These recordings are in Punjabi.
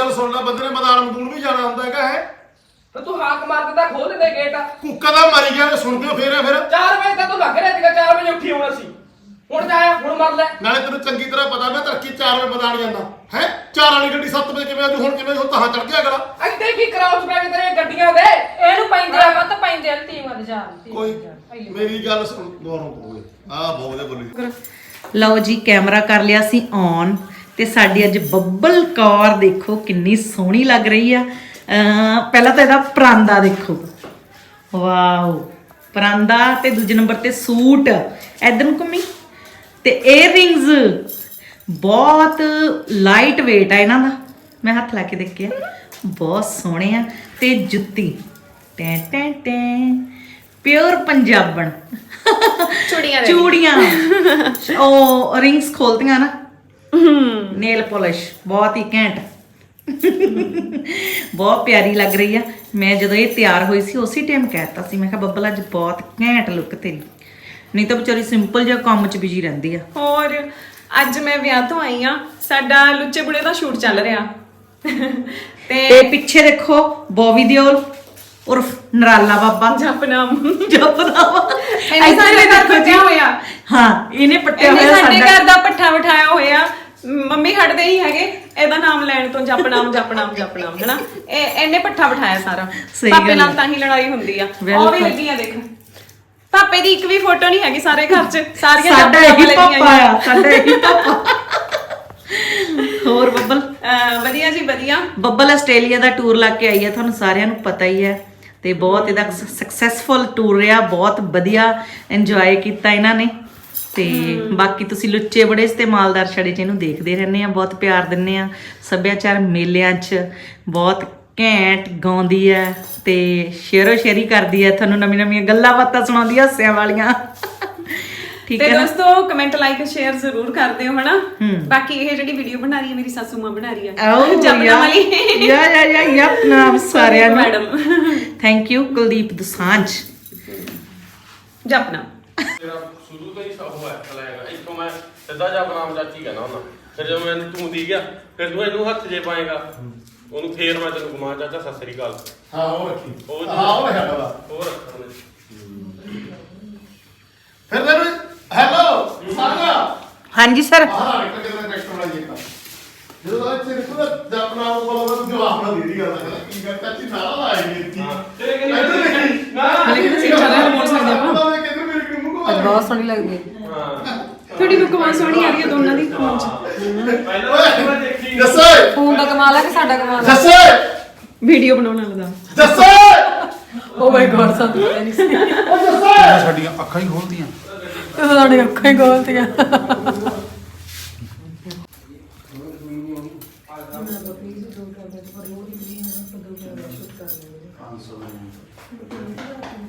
ਗੱਲ ਸੁਣ ਲੈ ਬੰਦੇ ਨੇ ਮੈਦਾਨ ਮਦੂਨ ਵੀ ਜਾਣਾ ਹੁੰਦਾ ਹੈਗਾ ਹੈ? ਤੇ ਤੂੰ ਹਾਕ ਮਾਰ ਦਿੱਤਾ ਖੋਲ ਦਿੰਦੇ ਗੇਟ ਕੁੱਕਾ ਦਾ ਮਰੀ ਗਿਆ ਸੁਣ ਕੇ ਫੇਰ ਫਿਰ। 4 ਵਜੇ ਤੱਕ ਤੂੰ ਲੱਗ ਰਿਹਾ ਸੀਗਾ 4 ਵਜੇ ਉੱਠੀ ਹੋਣਾ ਸੀ ਹੁਣ ਜਾਇਆ ਹੁਣ ਮਰ ਲੈ। ਨਾਲੇ ਤੈਨੂੰ ਚੰਗੀ ਤਰ੍ਹਾਂ ਪਤਾ ਮੈਂ ਤੜਕੀ 4 ਵਜੇ ਮੈਦਾਨ ਜਾਂਦਾ। ਹੈ? 4 ਵਾਲੀ ਗੱਡੀ 7 ਵਜੇ ਕਿਵੇਂ ਆਜੂ ਹੁਣ ਕਿਵੇਂ ਹੁਣ ਤਾਂ ਚੜ ਗਿਆ ਅਗਲਾ। ਇੱਥੇ ਕੀ ਕਰਾਉਸ ਪੈ ਗਏ ਤੇਰੇ ਗੱਡੀਆਂ ਦੇ? ਇਹਨੂੰ ਪੈਂਦੇ ਆ। ਵੱਤ ਪੈਂਦੇ ਆ ਟੀਮ ਦੇ ਜਾ ਕੋਈ ਮੇਰੀ ਗੱਲ ਸੁਣ। ਦੁਆਰੋਂ ਬੋਲੇ। ਆ ਬੋਲੇ ਬੋਲੀ। ਲਓ ਜੀ ਕੈਮਰਾ ਕਰ ਲਿਆ ਸੀ ਔਨ ਤੇ ਸਾਡੀ ਅੱਜ ਬੱਬਲ ਕੌਰ ਦੇਖੋ ਕਿੰਨੀ ਸੋਹਣੀ ਲੱਗ ਰਹੀ ਆ। ਪਹਿਲਾਂ ਤਾਂ ਇਹਦਾ ਪਰਾਂਦਾ ਦੇਖੋ। ਵਾਓ ਪਰਾਂਦਾ ਤੇ ਦੂਜੇ ਨੰਬਰ ਤੇ ਸੂਟ। ਇਧਰ ਨੂੰ ਘੁੰਮੀ। ਤੇ ਏਅਰਿੰਗਸ ਬਹੁਤ ਲਾਈਟ weight ਆ ਇਹਨਾਂ ਦਾ। ਮੈਂ ਹੱਥ ਲਾ ਕੇ ਦੇਖਿਆ। ਬਹੁਤ ਸੋਹਣੇ ਆ। ਤੇ ਜੁੱਤੀ। ਟੈਂ ਟੈਂ ਟੈਂ। ਪਿਓਰ ਪੰਜਾਬਣ। ਚੂੜੀਆਂ ਚੂੜੀਆਂ। ਉਹ ਰਿੰਗਸ ਖੋਲਦੀਆਂ ਨਾ। ਨੇਲ ਪਾਲਿਸ਼ ਬਹੁਤ ਹੀ ਘੈਂਟ। ਬਹੁਤ ਪਿਆਰੀ ਲੱਗ ਰਹੀ ਆ। ਮੈਂ ਜਦੋਂ ਇਹ ਤਿਆਰ ਹੋਈ ਸੀ ਉਸੇ ਟਾਈਮ ਕਹਿਤਾ ਸੀ ਮੈਂ ਕਿਹਾ ਬੱਬਲ ਅੱਜ ਬਹੁਤ ਘੈਂਟ ਲੁੱਕ ਤੇਰੀ। ਨਹੀਂ ਤਾਂ ਵਿਚਾਰੀ ਸਿੰਪਲ ਜਿਹਾ ਕੰਮ 'ਚ ਬਿਜ਼ੀ ਰਹਿੰਦੀ ਆ। ਹੋਰ ਅੱਜ ਮੈਂ ਵਿਆਹ ਤੋਂ ਆਈ ਆ। ਸਾਡਾ ਲੁੱਚੇ ਬੁੜੇ ਦਾ ਸ਼ੂਟ ਚੱਲ ਰਿਹਾ। ਤੇ ਪਿੱਛੇ ਦੇਖੋ ਬੋਬੀ ਦਿਓਲ ਉਰਫ ਨਰਾਲਾ ਬਾਬਾ। ਜਪਨਾਮ ਜਪਦਾ ਵਾ ਇਹਨੇ ਸਾਡੇ ਘਰ ਪੱਟਿਆ ਹੋਇਆ। ਹਾਂ। ਇਹਨੇ ਪੱਟਿਆ ਇਹਨੇ ਹੋਇਆ ਸਾਡੇ ਸਾਡਾ ਘਰ ਦਾ ਪੱਠਾ ਬਿਠਾਇਆ ਹੋਇਆ। ਮੰਮੀ ਖੜਦੇ ਹੀ ਹੈਗੇ। ਇਹਦਾ ਨਾਮ ਲੈਣ ਤੋਂ ਜਪਨਾਮ ਜਪਨਾਮ ਜਪਨਾਮ ਹੈਨਾ? ਇਹ ਇਹਨੇ ਪੱਠਾ ਬਿਠਾਇਆ ਸਾਰਾ। ਸਹੀ ਪਾਪੇ ਗੱਲ ਨਾਲ ਹੈ। ਤਾਂ ਹੀ ਲੜਾਈ ਹੁੰਦੀ ਆ। ਉਹ ਵੀ ਬਿਲਕੁਲ। ਲੱਗੀ ਆ ਦੇਖ। ਪਾਪੇ ਦੀ ਇੱਕ ਵੀ ਫੋਟੋ ਨਹੀਂ ਹੈਗੀ ਸਾਰੇ ਘਰ 'ਚ। ਸਾਰੀਆਂ ਸਾਡਾ ਜਪਨਾਮ ਇਹੀ ਲੱਗੀਆਂ ਪਾਪਾ ਹੋਈਆਂ। ਆ ਸਾਡਾ ਇਹੀ ਪਾਪਾ। ਹੋਰ ਬੱਬਲ? ਅਹ ਵਧੀਆ ਜੀ ਵਧੀਆ। ਬੱਬਲ ਆਸਟ੍ਰੇਲੀਆ ਦਾ ਟੂਰ ਲਾ ਕੇ ਆਈ ਹੈ ਤੁਹਾਨੂੰ ਸਾਰਿਆਂ ਨੂੰ ਪਤਾ ਹੀ ਹੈ। ਤੇ ਬਹੁਤ ਇਹਦਾ ਸਕਸੈਸਫੁਲ ਟੂਰ ਰਿਹਾ ਬਹੁਤ ਵਧੀਆ ਇੰਜੋਏ ਕੀਤਾ ਇਹਨਾਂ ਨੇ। ਤੇ ਬਾਕੀ ਤੁਸੀਂ ਲੁੱਚੇ ਬੜੇ ਤੇ ਮਾਲਦਾਰ ਛੜੇ ਚ ਇਹਨੂੰ ਦੇਖਦੇ ਰਹਿੰਦੇ ਆ ਬਹੁਤ ਪਿਆਰ ਦਿੰਨੇ ਆ। ਸੱਭਿਆਚਾਰ ਮੇਲਿਆਂ 'ਚ ਬਹੁਤ ਘੈਂਟ ਗਾਉਂਦੀ ਹੈ ਤੇ ਸ਼ੇਰੋ ਸ਼ੇਰੀ ਕਰਦੀ ਹੈ ਤੁਹਾਨੂੰ ਨਵੀਂ ਨਵੀਆਂ ਗੱਲਾਂ ਬਾਤਾਂ ਸੁਣਾਉਂਦੀ ਹਾਸਿਆਂ ਵਾਲੀਆਂ। ਠੀਕ ਤੇ ਹੈ ਨਾ? ਦੋਸਤੋ ਕਮੈਂਟ ਲਾਈਕ ਸ਼ੇਅਰ ਜ਼ਰੂਰ ਕਰ ਦਿਓ ਹਨਾ? ਬਾਕੀ ਇਹ ਜਿਹੜੀ ਵੀਡੀਓ ਬਣਾ ਰਹੀ ਹੈ ਮੇਰੀ ਸਾਸੂ ਮਾਂ ਬਣਾ ਰਹੀ ਹੈ। ਆਓ ਜਪਨਾ ਵਾਲੀ ਯਾ ਯਾ ਯਾ ਯਾ ਨਾਮ ਸਾਰਿਆਂ ਨੂੰ। Madam thank you Kuldeep Dosanjh. ਜਪਨਾ। ਤੇਰਾ ਸ਼ੁਰੂ ਤੋਂ ਹੀ ਸਭ ਹੋਇਆ ਚਲਾਏਗਾ ਇੱਥੋਂ ਮੈਂ ਸਿੱਧਾ ਜਾ ਬਨਾਮ ਚਾਚੀ ਕਹਿਣਾ ਹੁੰਦਾ। ਫਿਰ ਜਦੋਂ ਮੈਨੂੰ ਤੂੰ ਦੀ ਗਿਆ ਫਿਰ ਤੂੰ ਇਹਨੂੰ ਹੱਥ ਜੇ ਪਾਏਗਾ। ਉਹਨੂੰ ਫੇਰ ਮੈਂ ਤੈਨੂੰ ਗੁਮਾ ਚਾਚਾ ਸਤਿ ਸ੍ਰੀ ਅਕਾਲ। ਹਾਂ ਉਹ ਰੱਖੀ। ਉਹ ਹਾਂ ਉਹ ਬਾਬਾ ਹੋਰ ਰੱਖਣ ਫਿਰ ਤੈਨੂੰ ਹਾਂਜੀ ਸਰ। ਬਹੁਤ ਸੋਹਣੀ ਲੱਗਦੀ ਹੈ। ਤੁਹਾਡੀ ਸੋਹਣੀ ਆ ਰਹੀ ਹੈ ਦੋਨਾਂ ਦੀ 'ਚ। ਦੱਸੇ ਫੋਨ ਦਾ ਕਮਾਲ ਹੈ ਕਿ ਸਾਡਾ ਕਮਾਲ ਹੈ ਦੱਸੇ ਵੀਡੀਓ ਬਣਾਉਣ ਵਾਲਾ। ਦੱਸੇ ਓ ਮਾਈ ਗॉड ਸਾਨੂੰ ਪਤਾ ਨਹੀਂ ਸੀ। ਉਹ ਦੱਸੇ ਸਾਡੀਆਂ ਅੱਖਾਂ ਹੀ ਖੋਲਦੀਆਂ। ਤੇ ਤੁਹਾਡੀ ਅੱਖਾਂ ਹੀ ਗੋਲਤੀਆਂ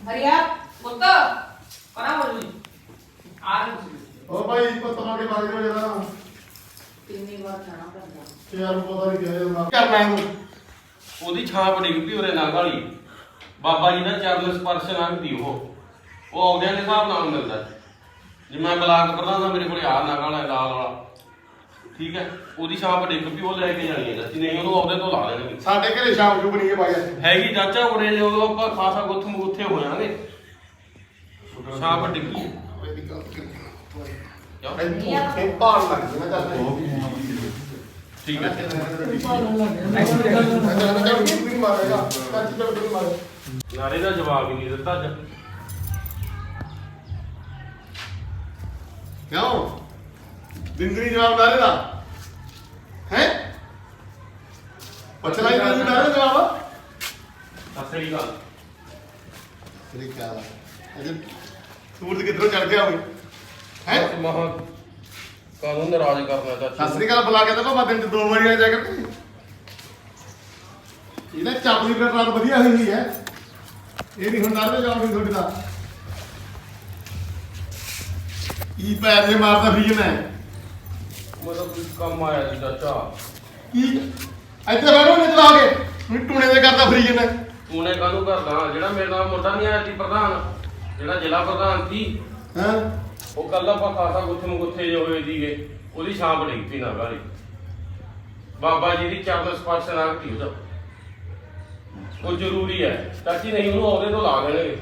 ਹਰੀਆ ਪੁੱਤ ਹੋ ਜੀ। ਆ ਉਹ ਭਾਈ ਕੋ ਤੁਹਾਡੇ ਬਾਰੇ ਜਰਾ ਕਿੰਨੀ ਵਾਰ ਖਾਣਾ ਪੈਂਦਾ। ਯਾਰ ਪਤਾ ਨਹੀਂ ਕਿਹਦੇ ਨਾਲ ਕਰਨਾ ਉਹਦੀ ਛਾਪ ਡਿੱਗ ਪਈ ਉਹਦੇ ਨਾਲ ਵਾਲੀ। ਬਾਬਾ ਜੀ ਦਾ ਚਰਨ ਸਪਰਸ਼ ਉਹ। ਉਹ ਆਉਂਦਿਆਂ ਦੇ ਹਿਸਾਬ ਨਾਲ ਮਿਲਦਾ। ਜੇ ਮੈਂ ਬਲਾਕ ਪ੍ਰਧਾਨ ਦਾ ਮੇਰੇ ਕੋਲੇ ਆ ਨਾਗ ਵਾਲਾ ਲਾਲ ਵਾਲਾ ਠੀਕ ਹੈ ਉਹਦੀ ਛਾਪ ਡਿੱਗ ਪਈ ਉਹ ਲੈ ਕੇ ਜਾਣੀ ਹੈ ਚਾਚੀ ਨਹੀਂ ਉਹਨੂੰ ਆਉਂਦੇ ਤੋਂ ਲਾ ਲੈਣਗੇ ਸਾਡੇ ਘਰੇ ਸ਼ਾਮ ਨੂੰ ਬਣੀ ਹੈ ਇੱਥੇ ਹੈਗੀ ਚਾਚਾ ਉਰੇ ਜੇ ਉਦੋਂ ਆਪਾਂ ਖਾਸਾ ਗੁੱਥ ਮੁੱਥੇ ਹੋ ਜਾਾਂਗੇ ਛਾਪ ਡਿੱਗੀ ਇਹਦੀ ਗੱਲ ਕਰੀ ਇੱਥੋਂ ਇਹ ਪਾਣ ਲੱਗ ਗਿਆ ਨਾ ਚੱਲ ਠੀਕ ਹੈ ਨਾਰੇ ਦਾ ਜਵਾਬ ਹੀ ਨਹੀਂ ਦਿੱਤਾ ਅੱਜ ਕਿਉਂ? ਦਿੰਦਰੀ ਜਵਾਬ ਨਾ ਦੇਦਾ ਹੈ? ਪਛਲਾ ਹੀ ਨਹੀਂ ਨਾ ਜਵਾਬ। ਸਤਿ ਸ੍ਰੀ ਅਕਾਲ। ਸ੍ਰੀ ਅਕਾਲ। ਅਜੇ ਸੂਰਜ ਕਿੱਧਰੋਂ ਚੜ ਗਿਆ ਹੋਵੇ ਹੈ? ਮਹਾ ਕਾਨੂੰਨ ਨਾਰਾਜ਼ ਕਰਨਾ ਚਾਚੀ? ਸਤਿ ਸ੍ਰੀ ਅਕਾਲ ਬੁਲਾ ਕੇ ਤਾਂ ਮੈਂ ਦਿਨ ਚ ਦੋ ਵਾਰੀ ਆ ਜਾ ਕੇ। ਇਹਦਾ ਚਾਪਲੀ ਰਾਤ ਵਧੀਆ ਹੋਈ ਹੋਈ ਹੈ। ਇਹ ਨਹੀਂ ਹੁਣ ਨਰਦੇ ਜਾਓ ਵੀ ਤੁਹਾਡੇ ਦਾ ਕੀ ਪੈਰ ਮਾਰਦਾ ਫਰੀਜਨ ਹੈ ਮਤਲਬ ਕੁਝ ਕੰਮ ਆਇਆ ਜੀ ਚਾਚਾ। ਕੀ? ਇੱਥੇ ਬੈਠੋ ਨਹੀਂ ਚਲਾਓਗੇ ਹੁਣ ਟੂਣੇ ਦੇ ਕਰਦਾ ਫਰੀਜਨ ਹੈ ਤੂੰ ਨੇ ਕਾਹਨੂੰ ਕਰਦਾ? ਜਿਹੜਾ ਮੇਰੇ ਨਾਲ ਮੁੰਡਾ ਨਹੀਂ ਆਇਆ ਸੀ ਪ੍ਰਧਾਨ ਜਿਹੜਾ ਜ਼ਿਲ੍ਹਾ ਪ੍ਰਧਾਨ ਸੀ ਹਾਂ? ਉਹ ਕੱਲ ਆਪਾਂ ਖਾਸਾ ਗੁੱਥੇ ਨੂੰ ਗੁੱਥੇ ਜੇ ਹੋਏ ਸੀਗੇ। ਉਹਦੀ ਛਾਪ ਡਿੱਗ ਪਈ ਨਾ ਗਾਲੀ ਬਾਬਾ ਜੀ ਦੀ ਚਰਨ ਸਪਰਸ਼ ਨਾਲ ਕੀ ਉਹਦਾ ਉਹ ਜ਼ਰੂਰੀ ਹੈ। ਚਾਚੀ ਨਹੀਂ ਉਹਨੂੰ ਉਹਦੇ ਤੋਂ ਲਾ ਦੇਣਗੇ।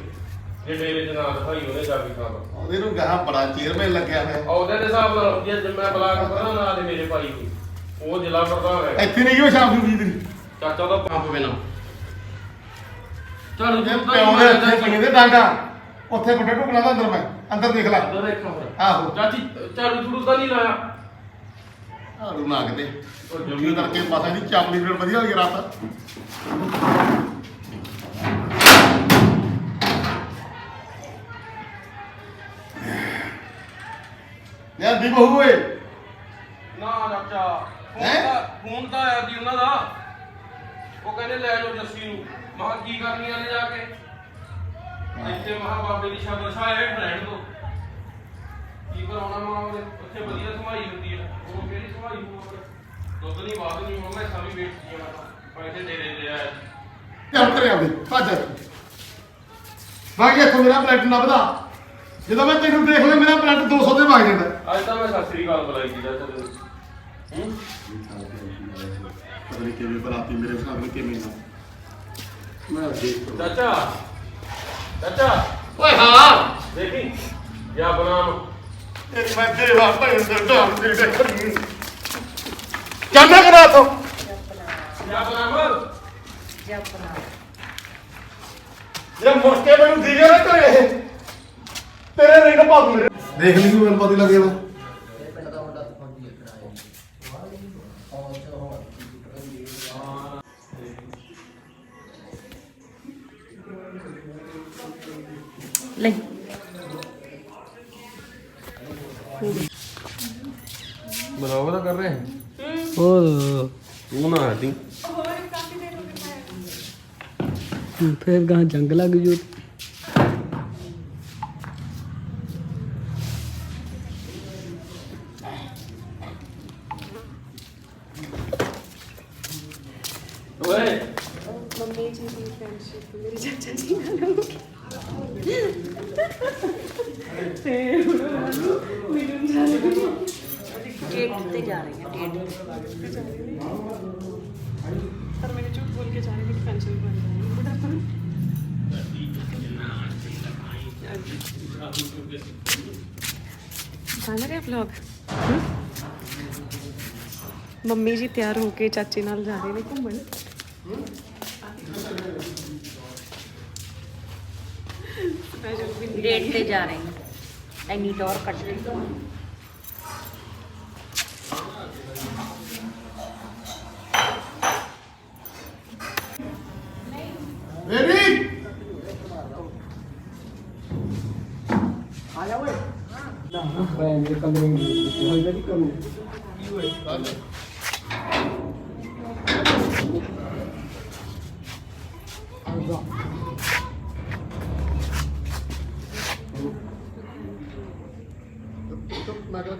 ਜੇ ਡੇਰੇ ਚ ਨਾ ਦਿਖਾਈ ਉਹਨੇ ਜਾ ਕੇ ਸਾਹਿਬ ਉਹਦੇ ਨੂੰ ਗਾਹ ਬੜਾ ਚੇਅਰਮੈਨ ਲੱਗਿਆ ਹੋਇਆ। ਉਹਦੇ ਦੇ ਹਿਸਾਬ ਨਾਲ ਜੇ ਮੈਂ ਬਲਾਕ ਪ੍ਰਧਾਨ ਨਾਲ ਦੇ ਮੇਰੇ ਭਾਈ ਉਹ ਜ਼ਿਲ੍ਹਾ ਪ੍ਰਧਾਨ ਹੈ। ਇੱਥੇ ਨਹੀਂ ਉਹ ਸ਼ਾਮ ਨੂੰ ਦਿਨ ਚਾਚਾ ਦਾ ਪੰਪ ਬਿਨਾ ਚਲ ਜੇ ਪਿਓ ਦੇ ਇੱਥੇ ਪਈਆਂ ਦੇ ਡਾਂਗਾ ਉੱਥੇ ਵੱਡਾ ਢੁਕਣਾ ਦਾ ਅੰਦਰ ਮੈਂ ਅੰਦਰ ਦੇਖ ਲੈ। ਅੰਦਰ ਦੇਖਾਂ ਫਿਰ। ਆਹੋ। ਚਾਚੀ ਝਾੜੂ ਝੂੜੂ ਤਾਂ ਨਹੀਂ ਲਾਇਆ? ਝਾੜੂ ਨਾ ਕਿਤੇ ਉਹ ਜੁਗੀ ਕਰਕੇ ਪਤਾ ਨਹੀਂ ਚਾਪਲੀ ਫਿਰ ਵਧੀਆ ਹੋਈ ਰਾਤ। ਯਾਰ ਦੀ ਬਹੂ ਓਏ। ਨਾ ਚਾਚਾ। ਫੋਨ ਹੈਂ? ਤਾਂ ਫੋਨ ਤਾਂ ਆਇਆ ਸੀ ਉਹਨਾਂ ਦਾ। ਉਹ ਕਹਿੰਦੇ ਲੈ ਜਾਓ ਜੱਸੀ ਨੂੰ। ਮਹਾ ਕੀ ਕਰਨੀ ਆ ਲੈ ਜਾ ਕੇ? ਇੱਥੇ ਮਹਾ ਬਾਬੇ ਦੀ ਸ਼ਬਦ ਛਾਏ ਰਹਿਣ ਦੋ ਕੀ ਕਰਾਉਣਾ ਮਾਂ ਉਹਦੇ? ਉੱਥੇ ਵਧੀਆ ਸਮਾਈ ਹੁੰਦੀ ਹੈ ਉਹ ਕਿਹੜੀ ਸਮਾਈ ਹੋਊ ਦੁੱਧ ਨਹੀਂ ਬਾਦ ਨਹੀਂ ਹੁਣ ਮੈਂ ਸਾਰੀ ਵੇਚਦੀ ਆ। ਪੈਸੇ ਦੇ ਦੇ ਦੇ ਆਇਆ ਚੱਲ ਤੇਰੇ ਆਵੇ ਭੱਜ। ਬਾਕੀ ਇੱਥੋਂ ਮੇਰਾ ਬਲੱਡ ਨਾ ਵਧਾ ਜਦੋਂ ਮੈਂ ਤੈਨੂੰ ਦੇਖ ਲਿਆ ਮੇਰਾ ਬਲੱਡ 200 ਤੇ ਵਗ ਜਾਂਦਾ। ਅੱਜ ਤਾਂ ਮੈਂ ਸਤਿ ਸ੍ਰੀ ਅਕਾਲ ਬੁਲਾਈ ਜੀ ਚਾਚਾ ਤੈਨੂੰ ਹੂੰ? ਪਤਾ ਨਹੀਂ ਕਿਵੇਂ ਬਰਾਤੀ ਮੇਰੇ ਸਾਹਮਣੇ ਕਿਵੇਂ ਨਾ। ਮੈਂ ਦੇਖ ਚਾਚਾ ਚਾਚਾ। ਓਏ ਹਾਂ। ਦੇਖੀ ਜਾਂ ਬਨਾਮ। ਤੇਰੀ ਮੈਂ ਦੇਵਾ ਭੈਣ ਦੇ ਢਾਲ ਦੇ ਦੇਖਣੀ ਜਾਂਦਾ ਕਰਾ ਤੋ ਜਾਂ ਬਨਾਮ। ਜੇ ਮੁਸਕੇ ਮੈਨੂੰ ਦੀਗੇ ਨਾ ਕਰੇ ਤੇਰੇ ਰਿੰਗ ਪਾ ਦੂੰ ਮੇਰੇ ਦੇਖ ਲਈ ਮੈਨੂੰ ਪਤਾ ਲੱਗ ਗਿਆ ਲੈ। ਬਲੌਗ ਤਾਂ ਕਰ ਰਹੇ। ਉਹ ਤੂੰ ਨਾ ਹਟੀ। ਫਿਰ ਗਾਂ ਜੰਗ ਲੱਗ ਜੂ ਓਏ ਡੇਟ ਤੇ ਜਾ ਰਹੀ ਹੈ ਡੇਟ ਪਰ ਮੈਨੂੰ ਝੂਠ ਬੋਲ ਕੇ ਜਾਣੇ ਦੀ ਪੈਨਸ਼ਨ ਬਣ ਰਹੀ ਬਣ ਰਿਹਾ ਵਲੌਗ ਮੰਮੀ ਜੀ ਤਿਆਰ ਹੋ ਕੇ ਚਾਚੇ ਨਾਲ ਜਾ ਰਹੇ ਨੇ ਘੁੰਮਣ ਸਪੈਸ਼ਲ ਵੀ ਡੇਟ ਤੇ ਜਾ ਰਹੇ ਹਾਂ ਐਨੀ ਟੌਰ ਕੱਢ ਕੇ ਰੈਡੀ ਮੇਰੇ ਕਮਰੇ ਵਿੱਚ ਹੋਏਗਾ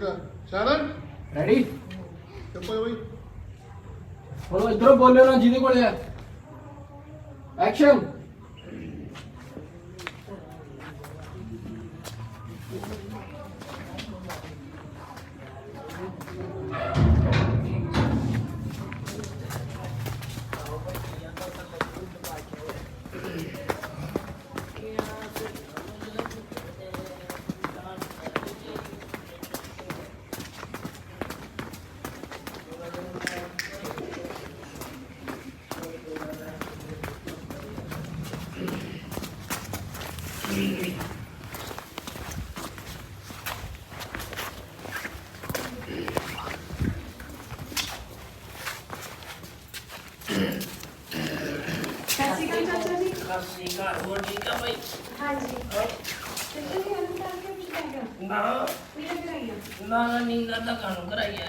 ਕਹਿੰਦਾ ਸ਼ਰਨ? ਰੈਡੀ ਚੁੱਪ ਹੋ ਬਈ। ਹੁਣ ਇਧਰੋਂ ਬੋਲਿਓ ਨਾ ਜਿਹਦੇ ਕੋਲੇ ਆ ਐਕਸ਼ਨ ਨਾ। ਨਾ ਨੀਂਦ ਤਾਂ ਕਾਨੂੰ ਕਰਾਈਆ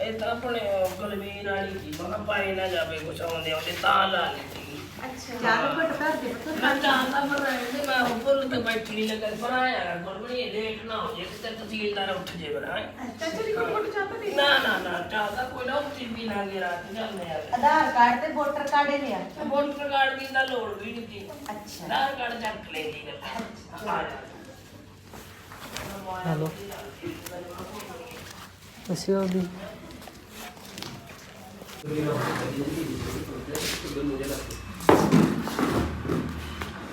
ਇਹ ਤਾਂ ਆਪਣੇ ਗਲਵੀਰ ਵਾਲੀ ਸੀ ਮੈਂ ਕਿਹਾ ਪਾਏ ਨਾ ਜਾਵੇ ਕੁਛ ਆਉਂਦੇ ਆਉਂਦੇ ਤਾਂ ਲਾ ਲਈ ਚਾਰ ਘਟ ਕਰ ਦੇ ਪੁੱਤ। ਮੈਂ ਚਾਹਤਾ ਪਰ ਰਹਿੰਦੇ ਮੈਂ ਉੱਪਰ ਤੇ ਬੈਠੀ ਲੱਗਾ ਪਰ ਆਇਆ ਗੁਰਬਣੀ ਲੇਟ ਨਾ ਹੋ ਜੇ ਤੇ ਤਹਿਸੀਲਦਾਰ ਉੱਠ ਜੇ ਬਣਾ ਚਾਚਾ ਜੀ ਕੋਲ ਚਾਹਤਾ ਨਹੀਂ ਨਾ ਨਾ ਨਾ ਚਾਹਤਾ ਕੋਈ ਨਾ ਉੱਠੀ ਵੀ ਨਾ ਗਿਆ ਰਾਤ ਜਾਂਦੇ ਆ ਆਧਾਰ ਕਾਰਡ ਤੇ ਵੋਟਰ ਕਾਰਡ ਹੀ ਲਿਆ। ਵੋਟਰ ਕਾਰਡ ਦੀ ਤਾਂ ਲੋੜ ਵੀ ਨਹੀਂ ਸੀ। ਅੱਛਾ। ਆਧਾਰ ਕਾਰਡ ਚੱਕ ਆ ਜਾ। ਹੈਲੋ। ਅਸੀਂ ਉਹਦੀ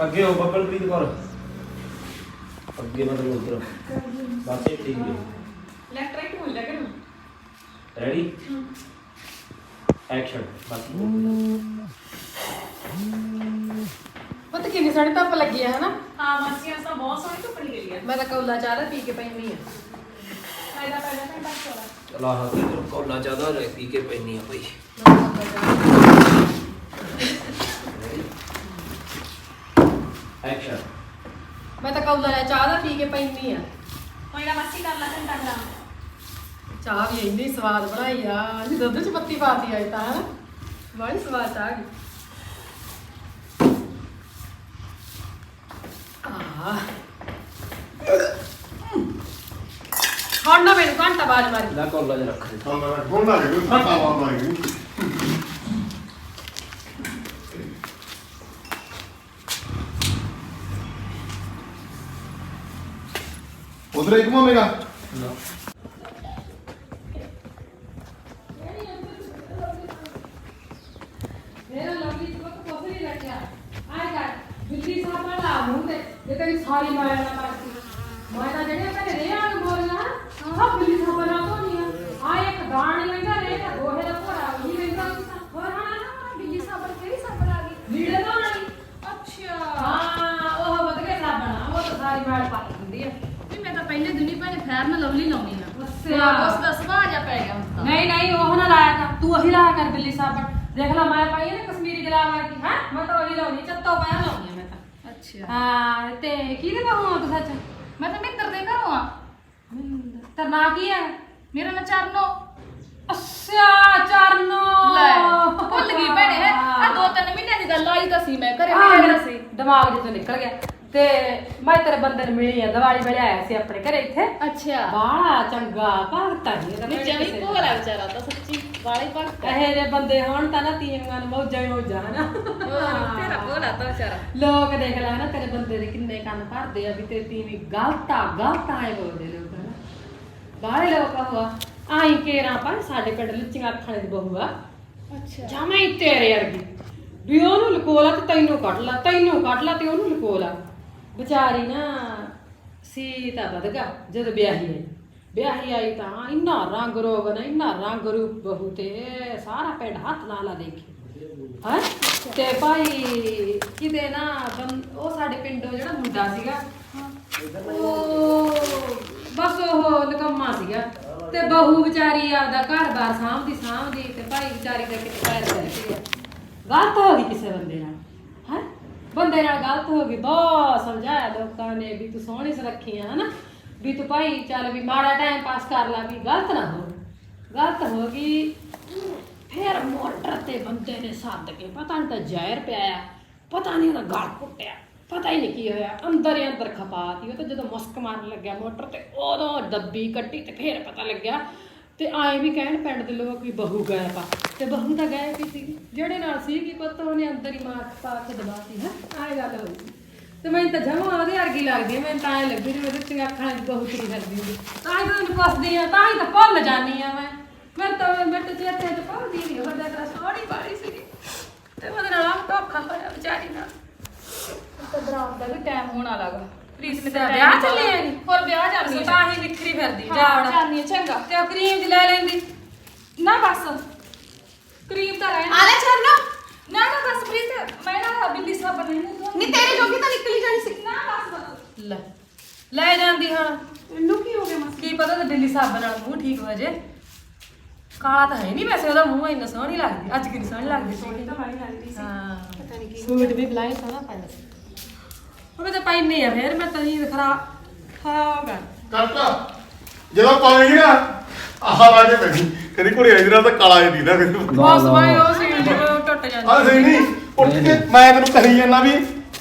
ਅੱਗੇ ਹੋ ਬੱਬਲਪ੍ਰੀਤ ਕੌਰ। ਅੱਗੇ ਮਤਲਬ ਉਧਰ। ਬਸ ਇਹ ਠੀਕ ਹੈ। ਲੈਫਟ ਰਾਈਟ ਹੋ ਕਰ ਰੈਡੀ ਐਕਸ਼ਨ ਬਸ। ਪਤਾ ਕਿੰਨੀ ਸੋਹਣੀ ਧੁੱਪ ਲੱਗੀ ਆ ਹਨਾ? ਹਾਂ ਮਾਸੀਆਂ ਤਾਂ ਬਹੁਤ ਸੋਹਣੀ ਧੁੱਪ ਨਿਕਲੀ ਆ। ਮੈਂ ਤਾਂ ਕੌਲਾ ਚਾਹ ਦਾ ਪੀ ਕੇ ਪੈਣੀ ਆ। ਫਾਇਦਾ ਪੈਣਾ ਤਾਂ ਬਸ ਚਲਾ। ਹਾਂ ਤੇ ਕੋਲਾ ਜ਼ਿਆਦਾ ਰਹਿ ਪੀ ਕੇ ਪੈਣੀ ਆ ਬਈ ਐਕਸ਼ਨ ਮੈਂ ਤਾਂ ਕੌਲਾ ਚਾਹ ਦਾ ਪੀ ਕੇ ਪੈਣੀ ਆ। ਕੋਈ ਨਾ ਮਾਸੀ ਕਰ ਲਾ ਘੰਟਾ ਗ੍ਰਾਮ ਚਾਹ ਵੀ ਇੰਨੀ ਸਵਾਦ ਬਣਾਈ ਆ ਜੀ ਦੁੱਧ ਚ ਪੱਤੀ ਪਾਤੀ ਆਈ ਤਾਂ ਹਨਾ? ਬੜੀ ਸਵਾਦ ਚਾਹ ਗਈ ਆਹ। ਹੁਣ ਨਾ ਮੈਨੂੰ ਘੰਟਾ ਬਾਜ ਮਾਰੀ। ਲੈ ਕੋਲਾ ਜਿਹਾ ਰੱਖ ਦੇ। ਹੁਣ ਨਾ ਜੇ ਫਟਾ ਵਾ ਮਾਰੀ। ਉਧਰ ਇੱਕ ਮੋਮੇਗਾ ਮੇਰਾ ਲਵਲੀ ਤੋਂ ਕੁਛ ਨਹੀਂ ਰੱਖਿਆ। ਆਏ ਕਰ, ਬਿੱਲੀ ਸਾਹਿਬ ਵਾਲਾ ਮੂੰਹ ਤੇ ਜੇ ਤੇਰੀ ਸਾਰੀ ਮਾਇਆ ਨਾ ਕਰਦੀ ਮੈਂ ਤਾਂ ਜਿਹੜੇ ਘਰੇ ਰੇ ਆਣ ਬੋਲਣਾ, ਸਭ ਬਿੱਲੀ ਸਾਹਿਬ ਵਾਲਾ ਤੋਂ ਨਹੀਂ ਆ ਆਹ ਇੱਕ ਗਾਣ ਲੈਂਦਾ ਰੇ ਤਾਂ ਗੋਹੇ ਦਾ ਭੋਰਾ ਉਹੀ ਲੈਂਦਾ ਹੋਰ ਹਾਂ ਬਿੱਲੀ ਸਾਹਿਬ ਕਿਹੜੀ ਸਾਹਿਬ ਆ ਗਈ ਲੀੜੇ ਤੋਂ ਆਣੀ ਅੱਛਾ ਹਾਂ ਉਹ ਵਧ ਕੇ ਸਾਬਣਾ ਉਹ ਤਾਂ ਸਾਰੀ ਮਾਇਆ ਪਾ ਦਿੰਦੀ ਆ ਵੀ ਮੈਂ ਤਾਂ ਪਹਿਲੇ ਫੈਰ ਨਾਲ ਲਵਲੀ ਲਾਉਣੀ ਆ। ਅੱਛਾ। ਉਸ ਦਾ ਸੁਭਾਅ ਜਾ ਪੈ ਗਿਆ ਹੁਣ ਤਾਂ। ਨਹੀਂ ਨਹੀਂ ਉਹ ਨਾ ਲਾਇਆ ਕਰ। ਤੂੰ ਉਹੀ ਲਾਇਆ ਕਰ ਬਿੱਲੀ ਸਾਹਿਬ। ਦੇਖ ਲੈ ਮੈਂ ਪਾਈ ਹੈ ਨਾ ਕਸ਼ਮੀਰੀ ਗੁਲਾਬ ਵਰਗੀ ਹੈ? ਮੈਂ ਤਾਂ ਉਹੀ ਲਾਉਣੀ ਚੱਤੋ ਪੈਰ ਲਾਉਣੀ ਆ ਮੈਂ ਤਾਂ। ਅੱਛਾ। ਹਾਂ ਤੇ ਕਿਹਦੇ ਆ ਤੂੰ ਸੱਚ? ਮੈਂ ਤਾਂ ਮਿੱਤਰ ਦੇ ਘਰੋਂ ਆ। ਤੇਰਾ ਨਾਂ ਕੀ ਹੈ ਮੇਰਾ ਨਾਂ ਚਰਨੋ। ਅੱਛਾ ਚਰਨੋ। ਲੈ ਭੁੱਲ ਗਈ ਭੈਣੇ। ਆ ਦੋ ਤਿੰਨ ਮਹੀਨਿਆਂ ਦੀ ਗੱਲ ਆਈ ਤਾਂ ਸੀ ਮੈਂ ਘਰੇ ਸੀ ਦਿਮਾਗ ਜਿੱਤੋਂ ਨਿਕਲ ਗਿਆ। ਤੇ ਮੈਂ ਤੇਰੇ ਬੰਦੇ ਨੂੰ ਮਿਲੀ ਆ ਦੀਵਾਲੀ ਵੇਲੇ ਆਇਆ ਸੀ ਆਪਣੇ ਘਰੇ ਇੱਥੇ। ਅੱਛਾ। ਬਾਹਲਾ ਚੰਗਾ ਭਗਤਾ ਨਹੀਂ ਇਹਦਾ ਕਿਸੇ ਦਾ। ਭੋਲਾ ਵਿਚਾਰਾ ਤਾਂ ਸੱਚੀ ਵਾਲੇ ਭਗਤ ਇਹੋ ਜਿਹੇ ਬੰਦੇ ਹੋਣ ਤਾਂ ਨਾ ਤੀਵੀਆਂ ਨੂੰ ਮੌਜਾਂ ਹੀ ਮੌਜਾਂ ਹਨਾ। ਹੋਰ ਤੇਰਾ ਭੋਲਾ ਤਾਂ ਵਿਚਾਰਾ। ਲੋਕ ਦੇਖ ਲੈ ਨਾ ਤੇਰੇ ਬੰਦੇ ਦੇ ਕਿੰਨੇ ਕੰਨ ਭਰਦੇ ਆ ਵੀ ਤੇ ਤੀਵੀਂ ਗਲਤ ਆ ਗਲਤ ਆਏ ਬੋਲਦੇ ਲੋਕ ਹਨਾ। ਬਾਹਲੇ ਲੋਕ ਹੋਆ ਆਈ ਕੇਰਾ ਪਰ ਸਾਡੇ ਪਿੰਡ ਲੁੱਚੀਆਂ ਅੱਖਾਂ ਦੀ ਬਹੂ ਆ। ਅੱਛਾ। ਜਮਾਂ ਹੀ ਤੇਰੇ ਵਰਗੀ। ਵੀ ਉਹਨੂੰ ਲਕੋਲਾ ਤੇ ਤੈਨੂੰ ਕੱਢ ਲਾ ਤੈਨੂੰ ਕੱਢ ਲਾ ਤੇ ਉਹਨੂੰ ਲਕੋਲਾ। ਵਿਚਾਰੀ ਨਾ ਸੀਤਾ ਬਦਗਾ ਜਦੋਂ ਵਿਆਹੀ ਆਈ। ਵਿਆਹੀ ਆਈ ਤਾਂ ਇੰਨਾ ਰੰਗ ਰੋਗ ਇੰਨਾ ਰੰਗ ਰੂਪ ਬਹੂ ਤੇ, ਸਾਰਾ ਪਿੰਡ ਹੱਥ ਲਾ ਲਾ ਦੇਖੀ। ਹਾਂ? ਤੇ ਭਾਈ ਕਿਤੇ ਨਾ ਬੰ- ਉਹ ਸਾਡੇ ਪਿੰਡੋਂ ਜਿਹੜਾ ਮੁੰਡਾ ਸੀਗਾ, ਉਹ ਬਸ ਉਹ ਨਕਮਾ ਸੀਗਾ। ਤੇ ਬਹੂ ਵਿਚਾਰੀ ਆਪਦਾ ਘਰ-ਬਾਰ ਸਾਂਭਦੀ ਸਾਂਭਦੀ ਤੇ ਭਾਈ ਵਿਚਾਰੀ ਦਾ ਕਿਤੇ ਪੈਰ ਪੈ ਗਿਆ। ਗਲਤ ਹੋ ਗਈ ਕਿਸੇ ਬੰਦੇ ਨਾਲ। ਬੰਦੇ ਨਾਲ ਗਲਤ ਹੋ ਗਈ, ਬਹੁਤ ਸਮਝਾਇਆ ਲੋਕਾਂ ਨੇ ਵੀ ਤੂੰ ਸੋਹਣੀ ਸੁਰੱਖੀ ਆ, ਹਨਾ? ਵੀ ਤੂੰ ਭਾਈ ਚੱਲ ਵੀ ਮਾੜਾ ਟਾਈਮ ਪਾਸ ਕਰ ਲਾ, ਵੀ ਗਲਤ ਨਾ ਹੋ। ਗਲਤ ਹੋ ਗਈ, ਫਿਰ ਮੋਟਰ ਤੇ ਬੰਦੇ ਨੇ ਸੱਦ ਕੇ, ਪਤਾ ਨਹੀਂ ਤਾਂ ਜ਼ਹਿਰ ਪਿਆ ਪਤਾ ਨਹੀਂ ਉਹਦਾ ਗਲ ਕੁੱਟਿਆ ਪਤਾ ਹੀ ਨਹੀਂ ਕੀ ਹੋਇਆ, ਅੰਦਰ ਹੀ ਅੰਦਰ ਖਪਾਤੀ ਉਹ ਤਾਂ ਜਦੋਂ ਮੁਸਕ ਮਾਰਨ ਲੱਗਿਆ ਮੋਟਰ ਤੇ, ਉਦੋਂ ਦੱਬੀ ਕੱਟੀ ਤੇ ਫਿਰ ਪਤਾ ਲੱਗਿਆ ਤੇ ਆਏ ਵੀ ਕਹਿਣ ਪਿੰਡ ਦੇ ਲੋਕ ਵੀ ਬਹੂ ਗਏ ਪਾ ਤੇ ਬਹੂ ਤਾਂ ਗਏ ਕੀ ਸੀ ਜਿਹੜੇ ਨਾਲ ਸੀ ਕੀ ਪਤਾ, ਉਹਨੇ ਅੰਦਰ ਹੀ ਮਾਰ ਪਾ ਕੇ ਦਬਾਤੀ, ਹੈ। ਆਏ ਗੱਲ ਹੋਈ ਸੀ। ਤੇ ਮੈਨੂੰ ਤਾਂ ਜਮਾ ਉਹਦੇ ਵਰਗੀ ਲੱਗਦੀ ਹੈ ਮੈਨੂੰ ਤਾਂ ਐ ਲੱਗੀ ਜਿਵੇਂ ਉਹਦੇ ਅੱਖਾਂ 'ਚ ਬਹੂ ਤੁਰੀ ਫਿਰਦੀ ਹੁੰਦੀ। ਤਾਂ ਹੀ ਤਾਂ ਉਹਨੂੰ ਪੁੱਛਦੀ ਆ, ਤਾਂ ਹੀ ਤਾਂ ਭੁੱਲ ਜਾਂਦੀ ਆ ਮੈਂ। ਮੈਂ ਤਾਂ ਮੈਂ ਤਾਂ ਚੇਤੇ ਤੇ ਭੁੱਲਦੀ ਨਹੀਂ ਉਹਦਾ ਤਾਂ ਸੋਹਣੀ ਬਾੜੀ ਸੀ ਤੇ ਉਹਦੇ ਨਾਲ ਆਪ ਧੋਖਾ ਹੋਇਆ ਵਿਚਾਰੀ ਨਾਲ। ਤਾਂ ਡਰਾਉਣ ਦਾ ਵੀ ਟਾਈਮ ਹੋਣ ਵਾਲਾ ਗਾ ਪ੍ਰੀਤ ਨੇ ਤਾਂ ਵਿਆਹ ਚੱਲੇ ਆ ਨੀ? ਹੋਰ ਵਿਆਹ ਜਾਂਦੀ ਤਾਂ ਹੀ ਵਿਖਰੀ ਫਿਰਦੀ ਹਾਂ ਜਾਵੜਾ ਜਾਂਦੀ ਆ, ਚੰਗਾ। ਤੇ ਉਹ ਕਰੀਮ ਦੀ ਲੈ ਲੈਂਦੀ। ਨਾ ਬਸ ਕਰੀਮ ਤਾਂ ਰਹਿਣ ਆ ਲੈ ਚਰਨੋ ਨਾ ਨਾ ਬਸ ਪ੍ਰੀਤ ਮੈਂ ਨਾ ਬਿੱਲੀ ਸਾਹਿਬ ਨਹੀਂ ਨਹੀਂ ਤੇਰੇ ਜੋਗੀ ਤਾਂ ਨਿਕਲੀ ਜਾਣੀ ਸੀ। ਨਾ ਬਸ ਬਸ। ਲੈ ਲੈ ਜਾਂਦੀ ਹੁਣ ਇਹਨੂੰ ਕੀ ਹੋ ਗਿਆ ਮਾਸੀ? ਕੀ ਪਤਾ ਤੇ ਦਿੱਲੀ ਸਾਹਿਬ ਨਾਲ ਮੂੰਹ ਠੀਕ ਹੋ ਜੇ। ਕਾਲਾ ਤਾਂ ਹੈ ਨਹੀਂ ਵੈਸੇ ਉਹਦਾ ਮੂੰਹ ਇੰਨਾ ਸੋਹਣੀ ਲੱਗਦੀ। ਅੱਜ ਕਿੰਨੀ ਸੋਹਣੀ ਲੱਗਦੀ ਤਾਂ ਵਾਲੀ ਲੱਗਦੀ ਸੀ। ਹਾਂ। ਪਤਾ ਨਹੀਂ ਕੀ ਸੂਟ ਵੀ ਬਲਾਈ ਸੋਹਣਾ ਪਾਇਆ ਸੀ ਉਹ ਤਾਂ ਪਾਈਨੇ ਆ ਫੇਰ ਮੈਂ ਤਹੀਂ ਖਰਾ ਖਾਗਾ ਕਰਤਾ। ਜਦੋਂ ਪਾਵੇਂਗੀ ਨਾ ਆਹ ਲਾ ਕੇ ਬੈਠੀ। ਕਦੀ ਆਈ ਨਾਲ ਤਾਂ ਕਾਲਾ ਜਿਹਾ ਦੀਦਾ ਕਦੀ ਬਸ ਬਾਈ ਉਹ ਸੀਨ ਜਦੋਂ ਟੁੱਟ ਜਾਂਦੀ। ਆ ਸਹੀ ਨਹੀਂ ਉੱਠ ਕੇ ਮੈਂ ਤੈਨੂੰ ਕਹੀ ਜਾਂਦਾ ਵੀ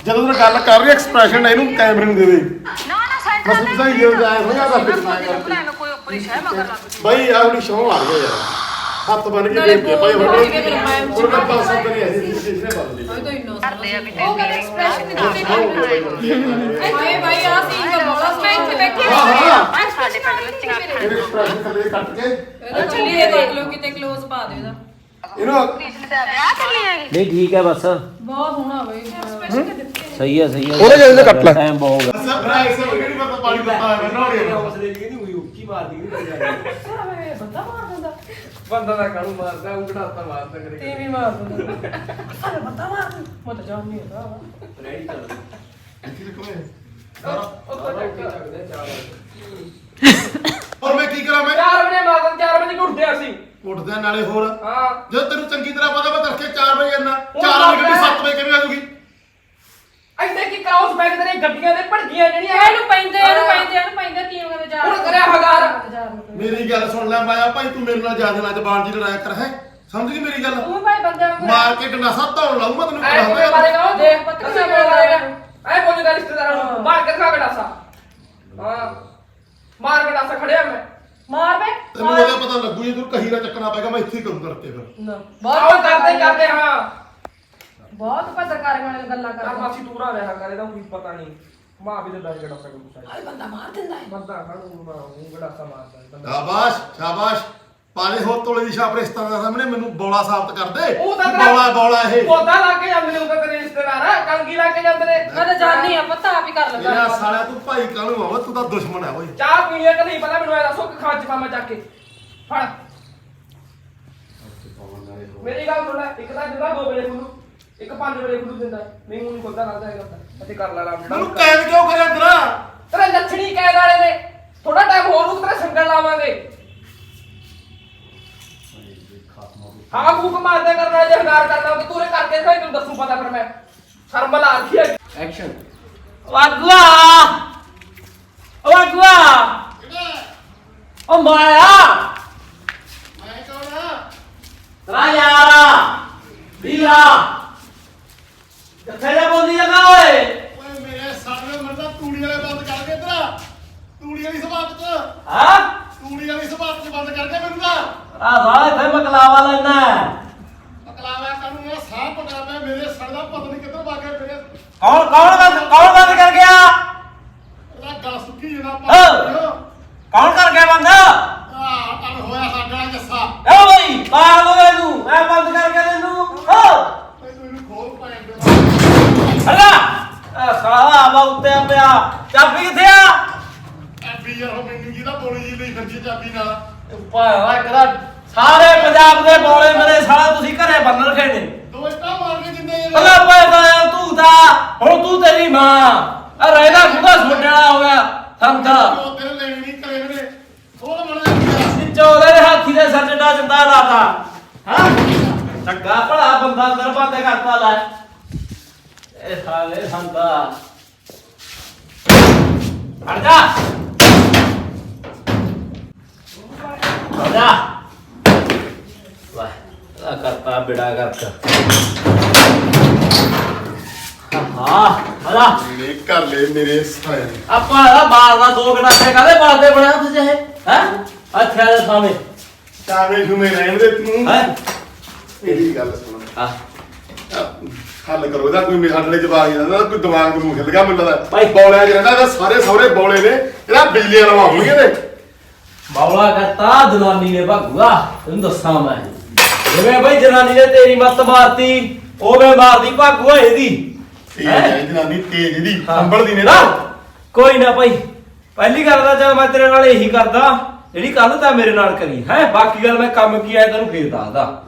ਜਦੋਂ ਤੂੰ ਗੱਲ ਕਰ ਰਹੀ ਐਕਸਪ੍ਰੈਸ਼ਨ ਇਹਨੂੰ ਕੈਮਰੇ ਨੂੰ ਦੇ ਦੇ। ਨਾ ਨਾ ਸਾਈਡ ਬਸ ਤੂੰ ਸਹੀ ਜਿਹਾ ਜਾਇਆ ਹੋਇਆ ਤਾਂ ਫਿਰ ਮੈਂ ਕਰਤੀ ਕੋਈ ਉੱਪਰ ਹੀ ਸ਼ੈ ਮਗਰ ਲੱਗ ਬਾਈ ਆਹ ਵਾਲੀ ਸ਼ੌਂ ਆ ਗਿਆ ਯਾਰ। ਹੱਥ ਬਨ ਕੇ ਦੇਖ ਕੇ ਭਾਈ ਹੁਣ ਬੋਲ ਕੇ ਫਿਰ ਮੈਂ ਹੁਣ ਤਾਂ ਪਾਸ ਨਹੀਂ ਐਸੀ ਸਿਸਟਮ ਬਦਲੀ ਉਹ ਤਾਂ ਇੰਨਾ ਕਰਦੇ ਆ ਵੀ ਉਹ ਕਹਿੰਦੇ ਐਕਸਪ੍ਰੈਸ਼ਨ ਨਹੀਂ ਦਿੱਤੇ ਹਾਏ ਬਾਈ ਆ ਸੀਨ ਤਾਂ ਬੋਲਾ ਮੈਂ ਇੱਥੇ ਬੈਠੀ ਹਾਂ ਹਾਂ ਸਾਡੇ ਪਿੰਡ ਲੁੱਚੀਆਂ ਅੱਖਾਂ ਇਹਦੇ ਐਕਸਪ੍ਰੈਸ਼ਨ ਥੱਲੇ ਕੱਟ ਕੇ ਇਹਦਾ ਚੱਲੀਏ ਦੇਖ ਲਓ ਕਿਤੇ ক্লোਜ਼ ਪਾ ਦਿਓ ਇਹਦਾ ਇਹਨੂੰ ਨਹੀਂ ਠੀਕ ਹੈ ਬਸ ਬਹੁਤ ਹੋਣਾ ਬਈ ਸਹੀ ਹੈ ਸਹੀ ਹੈ ਉਹਨੇ ਜਿਹੜੇ ਕੱਟ ਲੈ। ਟਾਈਮ ਬਹੁਤ ਹੋ ਗਿਆ ਸਭ ਭਰਾ ਇਸ ਨੂੰ ਕਿਹੜੀ ਪਤਾ ਪਾਣੀ ਦਿੱਤਾ ਹੈ ਮੈਨੂੰ ਬੰਦਾ ਦਾ ਕਾਣੂ ਮਾਰਦਾ ਉਂਗੜਾ ਤਾਂ ਮਾਰਦਾ ਕਰੇ ਟੀਵੀ ਮਾਰ ਦਿੰਦਾ। ਅਰੇ ਬੰਦਾ ਮਾਰ ਮੈਂ ਤਾਂ ਜਾਣ ਨਹੀਂ ਹੁੰਦਾ ਰੈਡੀ ਚੱਲ ਉਹ ਕੋਈ ਹੋਰ ਮੈਂ ਕੀ ਕਰਾਂ ਮੈਂ? 4 ਵਜੇ ਮਾਰਦਾ 4 ਵਜੇ ਉੱਠਦੇ ਅਸੀਂ। ਉੱਠਦਿਆਂ ਨਾਲੇ ਹੋਰ। ਹਾਂ। ਜਦੋਂ ਤੈਨੂੰ ਚੰਗੀ ਤਰ੍ਹਾਂ ਪਤਾ ਮੈਂ ਤੜਕੇ 4 ਵਜੇ ਜਾਣਾ ਉਹ 4 ਵਜੇ ਬਾਬਾ। 7 ਵਜੇ ਕਿਵੇਂ ਆ ਜੂਗੀ ਇੱਥੇ ਕੀ ਕਰਾਉਸ ਬੈਗ ਤੇਰੇ ਗੱਡੀਆਂ ਦੇ ਭੜਕੀਆਂ ਜਿਹੜੀਆਂ। ਇਹਨੂੰ ਪੈਂਦੇ ਇਹਨੂੰ ਪੈਂਦੇ ਇਹਨੂੰ ਪੈਂਦੇ ਤੀਨ ਕਦੇ ਜਾ ਹੁਣ ਕਰਿਆ ਹਗਾਰ। ਮੇਰੀ ਗੱਲ ਸੁਣ ਲੈ ਮਾਇਆ ਭਾਈ ਤੂੰ ਮੇਰੇ ਨਾਲ ਜਾਦੇ ਨਾਲ ਜ਼ਬਾਨ ਜੀ ਲੜਾਇਆ ਕਰ ਹੈ? ਸਮਝ ਗਈ ਮੇਰੀ ਗੱਲ? ਤੂੰ ਭਾਈ ਬੰਦੇ ਵਾਂਗੂ ਮਾਰ ਕੇ ਗੰਡਾਸਾ ਧੌਣ ਲਾਉਂ ਮੈਂ ਤੈਨੂੰ ਐ ਕਰਾਉਂਦਾ ਮਾਰੇਗਾ ਉਹ? ਦੇਖ ਪੁੱਤ ਅਸੀਂ ਕਿਵੇਂ ਬੋਲੇਗਾ ਐ ਬੋਲੇਗਾ ਰਿਸ਼ਤੇਦਾਰਾਂ ਨੂੰ। ਮਾਰ ਕੇ ਖਾ ਗੜਾਸਾ ਹਾਂ। ਮਾਰ ਗੜਾਸਾ ਖੜਿਆ ਮੈਂ। ਮਾਰ ਬੇ। ਤੈਨੂੰ ਉਹਦਾ ਪਤਾ ਲੱਗੂ ਜੇ ਤੂੰ ਕਹੀ ਦਾ ਚੱਕਣਾ ਪਏਗਾ ਮੈਂ ਇੱਥੇ ਹੀ ਕਰੂੰ ਕਰਕੇ ਫਿਰ। ਆਓ ਕਰਦੇ ਕਰਦੇ ਹਾਂ। ਬਹੁਤ ਪੱਤਰਕਾਰਾਂ ਨਾਲ ਗੱਲਾਂ ਆ ਕਰਦੇ। ਮਾਸੀ ਤੂਰਾ ਰਿਹਾ ਕਰੇ ਤਾਂ ਕੋਈ ਪਤਾ ਨਹੀਂ। ਮਾਂ ਵੀ ਤੇ ਡਰ ਗੜਾਸਾ ਕੋਈ ਸਾਈ ਬੰਦਾ ਮਾਰ ਦਿੰਦਾ ਹੈ। ਬੰਦਾ ਕਾਣੂ ਮਾਂ ਉਹ ਗੜਾਸਾ ਮਾਰਦਾ ਹੈ ਬੰਦਾ। ਸ਼ਾਬਾਸ਼ ਸ਼ਾਬਾਸ਼। ਪਾਲੇ ਹੋ ਤੋਲੇ ਦੀ ਛਾਪ ਰਿਸ਼ਤਾ ਦਾ ਸਾਹਮਣੇ ਮੈਨੂੰ ਬੌਲਾ ਸਾਬਤ ਕਰ ਦੇ। ਉਹ ਤਾਂ ਵੀ ਬੌਲਾ ਬੌਲਾ ਇਹ। ਪੌਦਾ ਲਾ ਕੇ ਜਾਂਦੇ ਨੇ ਉਹ ਤਾਂ ਤੇਰੇ ਰਿਸ਼ਤੇਦਾਰ ਕਣਗੀ ਲਾ ਕੇ ਜਾਂਦੇ ਨੇ। ਮੈਂ ਤਾਂ ਜਾਣੀ ਆ ਪਤਾ ਆਪ ਹੀ ਕਰ ਮੇਰਾ ਲੈਂਦਾ ਸਾਲਿਆ ਤੂੰ ਭਾਈ ਕਾਹਨੂੰ ਆਵਾ ਤੂੰ ਤਾਂ ਦੁਸ਼ਮਣ ਹੈ ਓਏ। ਚਾਹ ਪੀਣੀ ਹੈ ਕਿ ਨਹੀਂ ਪਤਾ ਮੈਨੂੰ ਐ ਦੱਸੋ ਕਿ ਖਾਂ ਚ ਪਾਵਾਂ ਚੱਕ ਕੇ। ਫੜ। ਮੇਰੀ ਗੱਲ ਸੁਣ ਲੈ ਇੱਕ ਤਾਂ ਦਿੰਦਾ 2 ਵਜੇ ਖੁੱਲੂ ਇੱਕ 5 ਵਜੇ ਖੁੱਲੂ ਦਿੰਦਾ ਹੈ। ਨਹੀਂ ਖੁੱਲਦਾ ਲੱਗਦਾ ਹੈਗਾ ਤਾਂ ਅਤੇ ਕਰ ਲੈ ਆਰਾਮ ਮੈਨੂੰ ਕੈਦ ਕਿਉਂ ਕਰਿਆ ਅੰਦਰਾ ਤੇਰੇ ਲੱਛਣੀ ਕੈਦ ਵਾਲੇ ਨੇ। ਥੋੜਾ ਟਾਈਮ ਹੋਰ ਨੂੰ ਤੇਰੇ ਸੰਗਲ ਲਾਵਾਂਗੇ। ਹਾਂ ਫੂਕ ਮਾਰਦੇ ਕਰਨਾ ਜੇ ਹੰਕਾਰ ਕਰਨਾ ਤੇ ਤੂਰੇ ਕਰਕੇ ਦਿਖਾਈ ਤੈਨੂੰ ਦੱਸੂ ਪਤਾ ਪਰ ਮੈਂ। ਸ਼ਰਮ ਲਾ ਰੱਖੀ ਹੈ। ਐਕਸ਼ਨ ਵਾਗਵਾ! ਵਾਗਵਾ! ਓ ਮਾਇਆ! ਮੈਂ ਕੌਣ ਆ? ਤਰਾ ਯਾਰਾ ਵੀਰਾ। ਕਿੱਥੇ ਜਾ ਬੋਲੀ ਜਾਂਦਾ ਓਏ? ਓਏ ਮੇਰੇ ਸਾਹਮਣੇ ਮਰਦਾ ਤੂੜੀ ਵਾਲੇ ਬੰਦ ਕਰ ਕੇ ਤੇਰਾ। ਤੂੜੀ ਵਾਲੀ ਸਭਾਤ ਚ ਹਾਂ? ਤੂੜੀ ਵਾਲੀ ਸਭਾਤ ਚ ਬੰਦ ਕਰ ਕੇ ਮੈਨੂੰ ਤਾਂ। ਆ ਸਾਲਾ ਇੱਥੇ ਮਕਲਾਵਾ ਲੈਣਾ ਅਕਲਾਵਾ ਕਾਨੂੰ ਸਾਹ ਪਿਆ ਮੇਰੇ ਸੜ ਦਾ ਪਤਾ ਨਹੀਂ ਕਿੱਧਰ ਭਾ ਗਿਆ ਮੇਰੇ ਕੌਣ ਕੌਣ ਬੰਦ ਕੌਣ ਬੰਦ ਕਰ ਗਿਆ ਇਹਦਾ ਗੱਲ ਸੁੱਕੀ ਜਨਾ ਹਾਂ। ਪਾ ਕੌਣ ਕਰ ਗਿਆ ਬੰਦ ਆ ਅਣ ਹੋਇਆ ਸਾਡਾ ਜੱਸਾ ਓ ਬਈ ਪਾਗਲ ਹੋ ਗਿਆ ਤੂੰ ਮੈਂ ਬੰਦ ਕਰ ਗਿਆ ਤੈਨੂੰ ਹੋ ਓਏ ਤੂੰ ਇਹਨੂੰ ਖੋਲ ਪਾਏ ਦੇ ਹਲਾ ਆ ਸਾਲਾ ਆਵਾ ਉੱਤੇ ਪਿਆ ਚਾਬੀ ਕਿੱਥੇ ਆ ਐਬੀ ਯਾਰ ਉਹ ਮੈਨੂੰ ਜਿਹਦਾ ਬੋਲੀ ਜੀ ਲਈ ਫੰਜੀ ਚਾਬੀ ਨਾਲ ਪਾਇਆ ਕਰਾ ਸਾਰੇ ਪੰਜਾਬ ਦੇ ਬੋਲੇ ਮੇਰੇ ਸਾਲਾ ਤੁਸੀਂ ਘਰੇ ਬੰਨ ਰਖੇ ਨੇ। ਦੋ ਇੱਟਾਂ ਮਾਰ ਕੇ ਜਿੰਦੇ ਭਲਾ ਪੈਦਾ ਤੂੰ ਤਾਂ ਹੁਣ ਤੂੰ ਤੇਰੀ ਮਾਂ। ਆ ਰਹਿਦਾ ਖੁਦਾ ਸੁਣਨਾ ਹੋ ਗਿਆ ਉਹ ਲੈਣ ਕਰੇ ਨੇ ਜਿੰਦਾ ਚੋਲੇ ਦੇ ਹਾਥੀ ਦੇ ਸਿਰ ਜੱਡਾ ਜਿੰਦਾ ਲਾਤਾ ਹਾਂ? ਚੰਗਾ ਭਲਾ ਬੰਦਾ ਅੰਦਰ ਬੰਦ ਕਰਤਾ ਲੈ। ਇਹ ਸਾਲੇ ਸੰਦਾ। ਹਟ ਜਾ। ਹਟ ਜਾ ਵਾਹ ਆ ਕਰਤਾ ਬਿੜਾ ਕਰਤਾ। ਹਾਂ ਹਲਾ ਮੇਰੇ ਘਰ ਲੈ ਮੇਰੇ ਸਾਇਆ ਆਪਾਂ ਇਹਦਾ ਬਾਲ ਦਾ ਦੋ ਗਣਾਸੇ ਕਾਦੇ ਬਾਲਦੇ ਬਣਿਆ ਤੁਸੀਂ ਇਹ ਹੈ? ਅੱਛਾ ਦੇ ਸਾਹਮਣੇ। ਕਾਵੇਂ ਘੁਮੇ ਰਹਿਣ ਦੇ ਤੂੰ। ਹੈ? ਇਹਦੀ ਗੱਲ ਸੁਣ। ਆ ਹੱਲ ਕਰੋ ਇਹਦਾ ਕੋਈ ਮੇਰੇ ਹੱਲੇ ਜਵਾਬ ਨਹੀਂ ਦਿੰਦਾ ਕੋਈ ਦਿਮਾਗ ਨੂੰ ਖਿਲ ਗਿਆ ਮੈਨੂੰ ਲੱਗਦਾ। ਭਾਈ। ਬੌਲਿਆ ਜਿਹੜਾ ਇਹਦਾ ਸਾਰੇ ਸਹੁਰੇ ਬੌਲੇ ਨੇ ਇਹਦਾ ਬਿਜਲੀ ਵਾਲਾ ਹੋਣਗੇ ਨੇ ਬਾਵਲਾ ਕਰਤਾ ਜਨਾਨੀ ਨੇ ਭਗੂਆ ਤੈਨੂੰ ਦੱਸਾਂ ਮੈਂ। ਜਿਵੇਂ ਬਈ ਜਨਾਨੀ ਨੇ ਤੇਰੀ ਮੱਤ ਮਾਰਤੀ ਉਹਵੇਂ ਮਾਰਦੀ ਭਗੂਆ ਇਹਦੀ। ਇਹ ਹੈਂ? ਹੈ? ਜਨਾਨੀ ਤੇਜ ਇਹਦੀ। ਹਾਂ। ਸੰਭਲਦੀ ਨੇ ਨਾ ਕੋਈ ਨਾ ਭਾਈ ਪਹਿਲੀ ਗੱਲ ਤਾਂ ਚੱਲ ਮੈਂ ਤੇਰੇ ਨਾਲ ਇਹੀ ਕਰਦਾ ਜਿਹੜੀ ਕੱਲ ਤਾਂ ਮੇਰੇ ਨਾਲ ਕਰੀ। ਹੈ? ਬਾਕੀ ਗੱਲ ਮੈਂ ਕੰਮ ਕੀ ਆਇਆ ਤੈਨੂੰ ਫੇਰ ਦੱਸਦਾ।